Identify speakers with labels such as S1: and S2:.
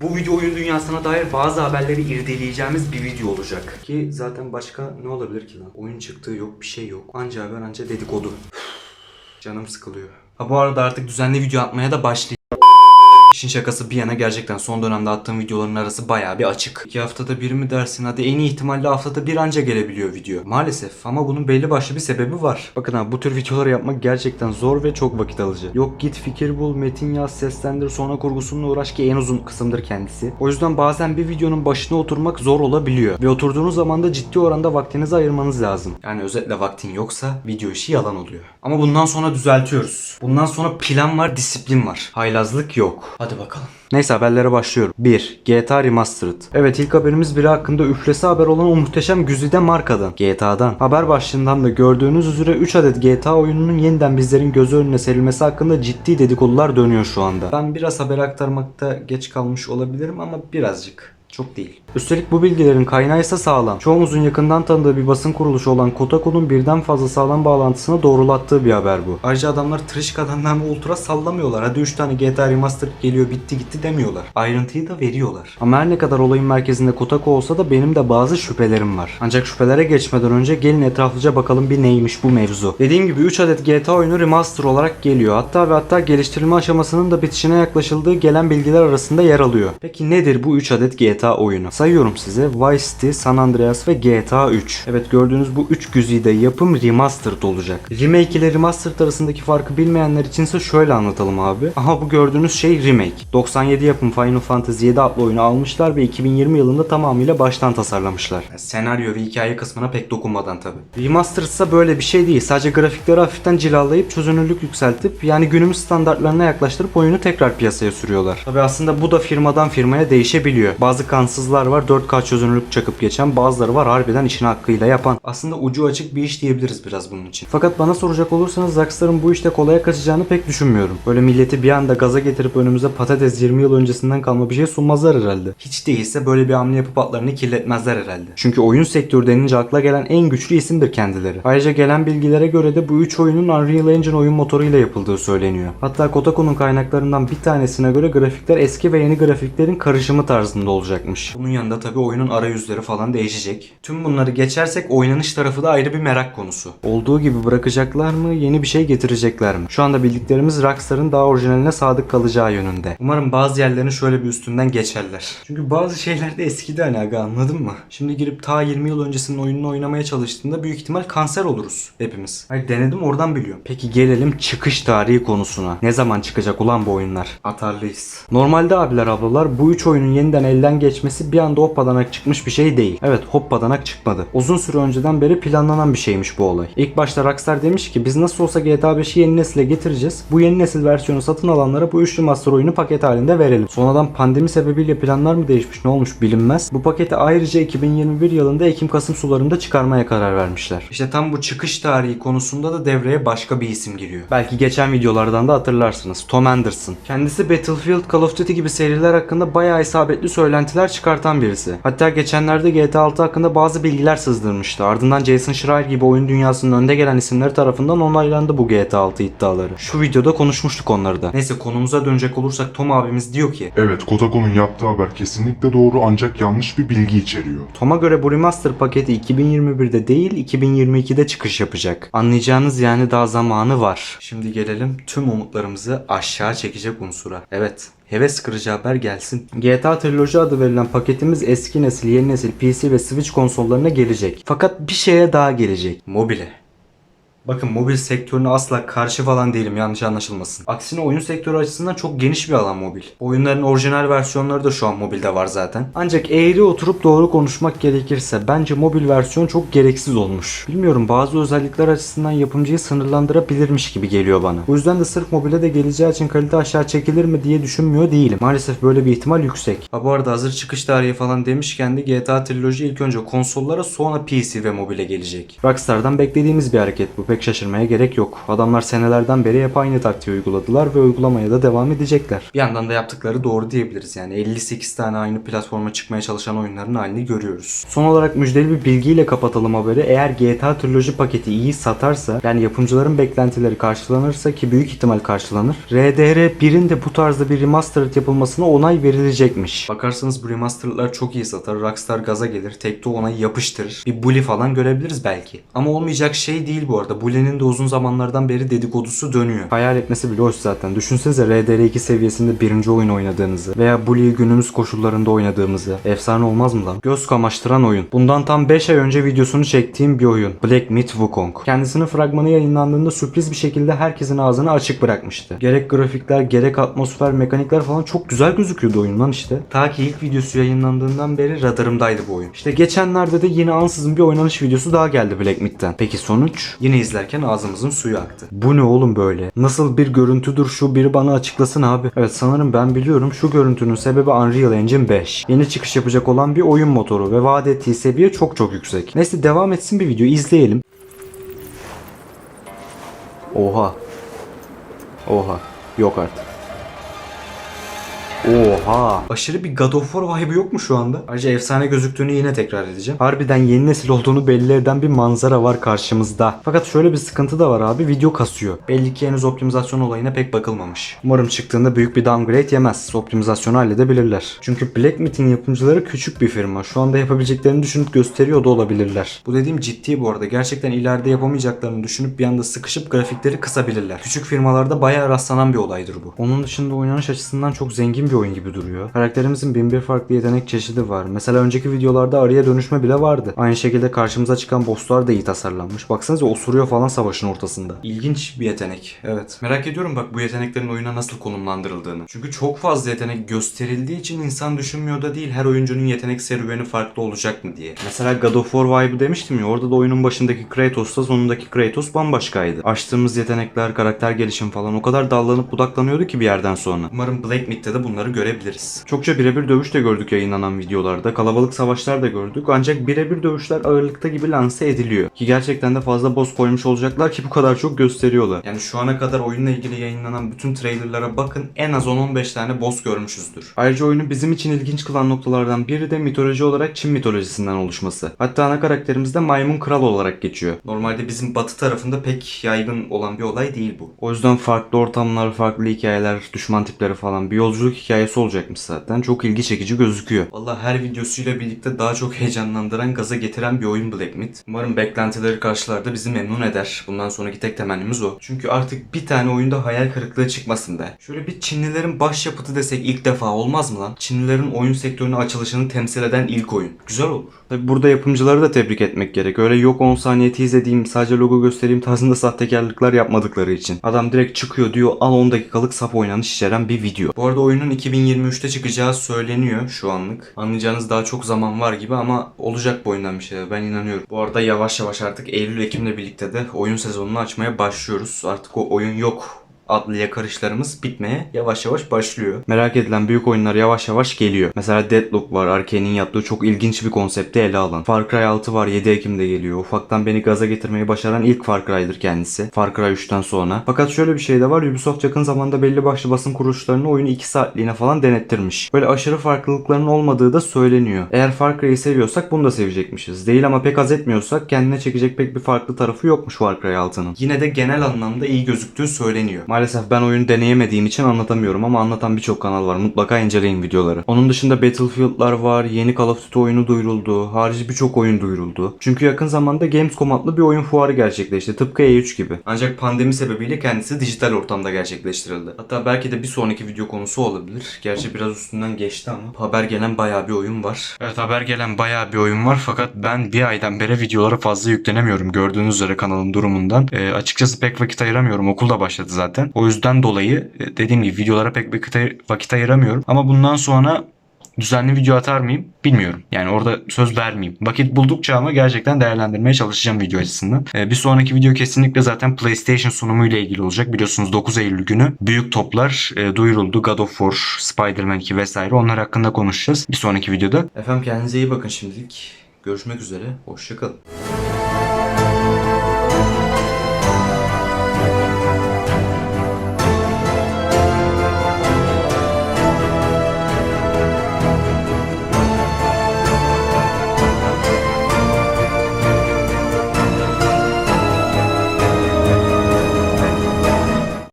S1: Bu video oyun dünyasına dair bazı haberleri irdeleyeceğimiz bir video olacak. Ki zaten başka ne olabilir ki lan? Oyun çıktığı yok, bir şey yok. Anca haber anca dedikodu. Canım sıkılıyor. Ha bu arada artık düzenli video atmaya da başlayayım. İşin şakası bir yana gerçekten son dönemde attığım videoların arası bayağı bir açık. İki haftada bir mi dersin hadi en iyi ihtimalle haftada bir anca gelebiliyor video. Maalesef ama bunun belli başlı bir sebebi var. Bakın abi bu tür videoları yapmak gerçekten zor ve çok vakit alıcı. Yok git fikir bul, metin yaz, seslendir sonra kurgusunla uğraş ki en uzun kısımdır kendisi. O yüzden bazen bir videonun başına oturmak zor olabiliyor. Ve oturduğunuz zaman da ciddi oranda vaktinizi ayırmanız lazım. Yani özetle vaktin yoksa video işi yalan oluyor. Ama bundan sonra düzeltiyoruz. Bundan sonra plan var, disiplin var. Haylazlık yok. Hadi bakalım. Neyse haberlere başlıyorum. 1. GTA Remastered. Evet ilk haberimiz biri hakkında üflesi haber olan o muhteşem güzide markadan. GTA'dan. Haber başlığından da gördüğünüz üzere 3 adet GTA oyununun yeniden bizlerin gözü önüne serilmesi hakkında ciddi dedikodular dönüyor şu anda. Ben biraz haber aktarmakta geç kalmış olabilirim ama birazcık. Çok değil. Üstelik bu bilgilerin kaynağı ise sağlam. Çoğumuzun yakından tanıdığı bir basın kuruluşu olan Kotaku'nun birden fazla sağlam bağlantısını doğrulattığı bir haber bu. Ayrıca adamlar Trişka'dan ve Ultra sallamıyorlar. Hadi 3 tane GTA Remastered geliyor bitti gitti demiyorlar. Ayrıntıyı da veriyorlar. Ama her ne kadar olayın merkezinde Kotaku olsa da benim de bazı şüphelerim var. Ancak şüphelere geçmeden önce gelin etraflıca bakalım bir neymiş bu mevzu. Dediğim gibi 3 adet GTA oyunu remaster olarak geliyor. Hatta ve hatta geliştirilme aşamasının da bitişine yaklaşıldığı gelen bilgiler arasında yer alıyor. Peki nedir bu 3 adet GTA oyunu? Sayıyorum size. Vice City, San Andreas ve GTA 3. Evet gördüğünüz bu 3 güzide yapım remastered olacak. Remake ile remastered arasındaki farkı bilmeyenler içinse şöyle anlatalım abi. Aha bu gördüğünüz şey remake. 97 yapım Final Fantasy 7 adlı oyunu almışlar ve 2020 yılında tamamıyla baştan tasarlamışlar. Yani senaryo ve hikaye kısmına pek dokunmadan tabi. Remastered ise böyle bir şey değil. Sadece grafikleri hafiften cilalayıp çözünürlük yükseltip yani günümüz standartlarına yaklaştırıp oyunu tekrar piyasaya sürüyorlar. Tabi aslında bu da firmadan firmaya değişebiliyor. Bazı kansızlar var 4K çözünürlük çakıp geçen bazıları var harbiden işini hakkıyla yapan. Aslında ucu açık bir iş diyebiliriz biraz bunun için. Fakat bana soracak olursanız Rockstar'ın bu işte kolaya kaçacağını pek düşünmüyorum. Böyle milleti bir anda gaza getirip önümüze patates 20 yıl öncesinden kalma bir şey sunmazlar herhalde. Hiç değilse böyle bir hamle yapıp atlarını kirletmezler herhalde. Çünkü oyun sektörü denince akla gelen en güçlü isimdir kendileri. Ayrıca gelen bilgilere göre de bu üç oyunun Unreal Engine oyun motoruyla yapıldığı söyleniyor. Hatta Kotaku'nun kaynaklarından bir tanesine göre grafikler eski ve yeni grafiklerin karışımı tarzında olacakmış. Bunun yanında tabi oyunun arayüzleri falan değişecek. Tüm bunları geçersek oynanış tarafı da ayrı bir merak konusu. Olduğu gibi bırakacaklar mı, yeni bir şey getirecekler mi? Şu anda bildiklerimiz Rockstar'ın daha orijinaline sadık kalacağı yönünde. Umarım bazı yerlerini şöyle bir üstünden geçerler. Çünkü bazı şeyler de eskidi hani aga anladın mı? Şimdi girip ta 20 yıl öncesinin oyununu oynamaya çalıştığında büyük ihtimal kanser oluruz hepimiz. Hayır denedim oradan biliyorum. Peki gelelim çıkış tarihi konusuna. Ne zaman çıkacak ulan bu oyunlar? Atarlıyız. Normalde abiler ablalar bu üç oyunun yeniden elden geçmesi bir anda hoppadanak çıkmış bir şey değil. Evet hoppadanak çıkmadı. Uzun süre önceden beri planlanan bir şeymiş bu olay. İlk başta Rockstar demiş ki biz nasıl olsa GTA 5'i yeni nesile getireceğiz. Bu yeni nesil versiyonu satın alanlara bu üçlü master oyunu paket halinde verelim. Sonradan pandemi sebebiyle planlar mı değişmiş ne olmuş bilinmez. Bu paketi ayrıca 2021 yılında Ekim-Kasım sularında çıkarmaya karar vermişler. İşte tam bu çıkış tarihi konusunda da devreye başka bir isim giriyor. Belki geçen videolardan da hatırlarsınız. Tom Anderson. Kendisi Battlefield, Call of Duty gibi seriler hakkında bayağı isabetli söylentiler çıkartan birisi. Hatta geçenlerde GTA 6 hakkında bazı bilgiler sızdırmıştı. Ardından Jason Schreier gibi oyun dünyasının önde gelen isimleri tarafından onaylandı bu GTA 6 iddiaları. Şu videoda konuşmuştuk onları da. Neyse konumuza dönecek olursak Tom abimiz diyor ki
S2: Evet, Kotaku'nun yaptığı haber kesinlikle doğru ancak yanlış bir bilgi içeriyor.
S1: Tom'a göre bu remaster paketi 2021'de değil 2022'de çıkış yapacak. Anlayacağınız yani daha zamanı var. Şimdi gelelim tüm umutlarımızı aşağı çekecek unsura. Evet Heves kırıcı haber gelsin. GTA Trilogy adı verilen paketimiz eski nesil, yeni nesil PC ve Switch konsollarına gelecek. Fakat bir şeye daha gelecek. Mobile. Bakın mobil sektörüne asla karşı falan değilim yanlış anlaşılmasın. Aksine oyun sektörü açısından çok geniş bir alan mobil. Oyunların orijinal versiyonları da şu an mobilde var zaten. Ancak eğri oturup doğru konuşmak gerekirse bence mobil versiyon çok gereksiz olmuş. Bilmiyorum bazı özellikler açısından yapımcıyı sınırlandırabilirmiş gibi geliyor bana. Bu yüzden de sırf mobile de geleceği için kalite aşağı çekilir mi diye düşünmüyor değilim. Maalesef böyle bir ihtimal yüksek. Ha bu arada hazır çıkış tarihi falan demişken de GTA Trilogy ilk önce konsollara sonra PC ve mobile gelecek. Rockstar'dan beklediğimiz bir hareket bu. Pek şaşırmaya gerek yok. Adamlar senelerden beri hep aynı taktiği uyguladılar ve uygulamaya da devam edecekler. Bir yandan da yaptıkları doğru diyebiliriz. Yani 58 tane aynı platforma çıkmaya çalışan oyunların halini görüyoruz. Son olarak müjdeli bir bilgiyle kapatalım haberi. Eğer GTA Trilogy paketi iyi satarsa yani yapımcıların beklentileri karşılanırsa ki büyük ihtimal karşılanır. RDR 1'in de bu tarzda bir remastered yapılmasına onay verilecekmiş. Bakarsanız bu remastered'lar çok iyi satar. Rockstar gaza gelir. Tekto onayı yapıştırır. Bir bully falan görebiliriz belki. Ama olmayacak şey değil bu arada. Bully'nin de uzun zamanlardan beri dedikodusu dönüyor. Hayal etmesi bile hoş zaten. Düşünsenize RDR2 seviyesinde birinci oyun oynadığınızı veya Bully'yi günümüz koşullarında oynadığımızı. Efsane olmaz mı lan? Göz kamaştıran oyun. Bundan tam 5 ay önce videosunu çektiğim bir oyun. Black Myth Wukong. Kendisinin fragmanı yayınlandığında sürpriz bir şekilde herkesin ağzını açık bırakmıştı. Gerek grafikler, gerek atmosfer, mekanikler falan çok güzel gözüküyordu oyundan işte. Ta ki ilk videosu yayınlandığından beri radarımdaydı bu oyun. İşte geçenlerde de yine ansızın bir oynanış videosu daha geldi Black Myth'ten. Peki sonuç? Yine izlerken ağzımızın suyu aktı. Bu ne oğlum böyle? Nasıl bir görüntüdür şu biri bana açıklasın abi. Evet sanırım ben biliyorum şu görüntünün sebebi Unreal Engine 5. Yeni çıkış yapacak olan bir oyun motoru ve vaat ettiği seviye çok çok yüksek. Neyse devam etsin bir video izleyelim. Oha. Oha. Yok artık. Oha. Aşırı bir God of War vibe'ı yok mu şu anda? Ayrıca efsane gözüktüğünü yine tekrar edeceğim. Harbiden yeni nesil olduğunu belli eden bir manzara var karşımızda. Fakat şöyle bir sıkıntı da var abi. Video kasıyor. Belli ki henüz optimizasyon olayına pek bakılmamış. Umarım çıktığında büyük bir downgrade yemez. Optimizasyonu halledebilirler. Çünkü Black Myth'in yapımcıları küçük bir firma. Şu anda yapabileceklerini düşünüp gösteriyor da olabilirler. Bu dediğim ciddi bu arada. Gerçekten ileride yapamayacaklarını düşünüp bir anda sıkışıp grafikleri kısabilirler. Küçük firmalarda bayağı rastlanan bir olaydır bu. Onun dışında oynanış açısından çok zengin bir oyun gibi duruyor. Karakterimizin bin bir farklı yetenek çeşidi var. Mesela önceki videolarda arıya dönüşme bile vardı. Aynı şekilde karşımıza çıkan bosslar da iyi tasarlanmış. Baksanıza osuruyor falan savaşın ortasında. İlginç bir yetenek. Evet. Merak ediyorum bak bu yeteneklerin oyuna nasıl konumlandırıldığını. Çünkü çok fazla yetenek gösterildiği için insan düşünmüyor da değil her oyuncunun yetenek serüveni farklı olacak mı diye. Mesela God of War vibe'ı demiştim ya orada da oyunun başındaki Kratos'la sonundaki Kratos bambaşkaydı. Açtığımız yetenekler, karakter gelişim falan o kadar dallanıp budaklanıyordu ki bir yerden sonra. Umarım Black Myth'te de bunları görebiliriz. Çokça birebir dövüş de gördük yayınlanan videolarda. Kalabalık savaşlar da gördük. Ancak birebir dövüşler ağırlıkta gibi lanse ediliyor. Ki gerçekten de fazla boss koymuş olacaklar ki bu kadar çok gösteriyorlar. Yani şu ana kadar oyunla ilgili yayınlanan bütün trailerlara bakın en az 10-15 tane boss görmüşüzdür. Ayrıca oyunu bizim için ilginç kılan noktalardan biri de mitoloji olarak Çin mitolojisinden oluşması. Hatta ana karakterimiz de maymun kral olarak geçiyor. Normalde bizim batı tarafında pek yaygın olan bir olay değil bu. O yüzden farklı ortamlar, farklı hikayeler, düşman tipleri falan bir yolculuk hikayesi olacakmış zaten. Çok ilgi çekici gözüküyor. Valla her videosuyla birlikte daha çok heyecanlandıran, gaza getiren bir oyun Black Myth. Umarım beklentileri karşılar da bizi memnun eder. Bundan sonraki tek temennimiz o. Çünkü artık bir tane oyunda hayal kırıklığı çıkmasın be. Şöyle bir Çinlilerin başyapıtı desek ilk defa olmaz mı lan? Çinlilerin oyun sektörünün açılışını temsil eden ilk oyun. Güzel olur. Tabi burada yapımcıları da tebrik etmek gerek. Öyle yok 10 saniye edeyim, sadece logo göstereyim tarzında sahtekarlıklar yapmadıkları için. Adam direkt çıkıyor diyor al 10 dakikalık sap oynanış içeren bir video. Bu arada oyunun 2023'te çıkacağı söyleniyor şu anlık. Anlayacağınız daha çok zaman var gibi ama olacak bu oyundan bir şeyler ben inanıyorum. Bu arada yavaş yavaş artık Eylül-Ekim'le birlikte de oyun sezonunu açmaya başlıyoruz. Artık o oyun yok adlı yakarışlarımız bitmeye yavaş yavaş başlıyor. Merak edilen büyük oyunlar yavaş yavaş geliyor. Mesela Deadloop var. Arkane'in yaptığı çok ilginç bir konsepti ele alan. Far Cry 6 var. 7 Ekim'de geliyor. Ufaktan beni gaza getirmeyi başaran ilk Far Cry'dır kendisi. Far Cry 3'ten sonra. Fakat şöyle bir şey de var. Ubisoft yakın zamanda belli başlı basın kuruluşlarını oyunu 2 saatliğine falan denettirmiş. Böyle aşırı farklılıkların olmadığı da söyleniyor. Eğer Far Cry'yi seviyorsak bunu da sevecekmişiz. Değil ama pek haz etmiyorsak kendine çekecek pek bir farklı tarafı yokmuş Far Cry 6'nın. Yine de genel anlamda iyi gözüktüğü söyleniyor. Maalesef ben oyunu deneyemediğim için anlatamıyorum ama anlatan birçok kanal var. Mutlaka inceleyin videoları. Onun dışında Battlefield'lar var, yeni Call of Duty oyunu duyuruldu, harici birçok oyun duyuruldu. Çünkü yakın zamanda Gamescom adlı bir oyun fuarı gerçekleşti. Tıpkı E3 gibi. Ancak pandemi sebebiyle kendisi dijital ortamda gerçekleştirildi. Hatta belki de bir sonraki video konusu olabilir. Gerçi biraz üstünden geçti ama haber gelen bayağı bir oyun var. Evet haber gelen bayağı bir oyun var fakat ben bir aydan beri videolara fazla yüklenemiyorum. Gördüğünüz üzere kanalın durumundan. Ee, açıkçası pek vakit ayıramıyorum. Okul da başladı zaten. O yüzden dolayı e, dediğim gibi videolara pek ayır- vakit ayıramıyorum. Ama bundan sonra düzenli video atar mıyım bilmiyorum. Yani orada söz vermeyeyim. Vakit buldukça ama gerçekten değerlendirmeye çalışacağım video açısından. Ee, bir sonraki video kesinlikle zaten PlayStation sunumu ile ilgili olacak. Biliyorsunuz 9 Eylül günü büyük toplar e, duyuruldu. God of War, Spider-Man 2 vesaire. Onlar hakkında konuşacağız bir sonraki videoda. Efendim kendinize iyi bakın şimdilik. Görüşmek üzere. Hoşçakalın.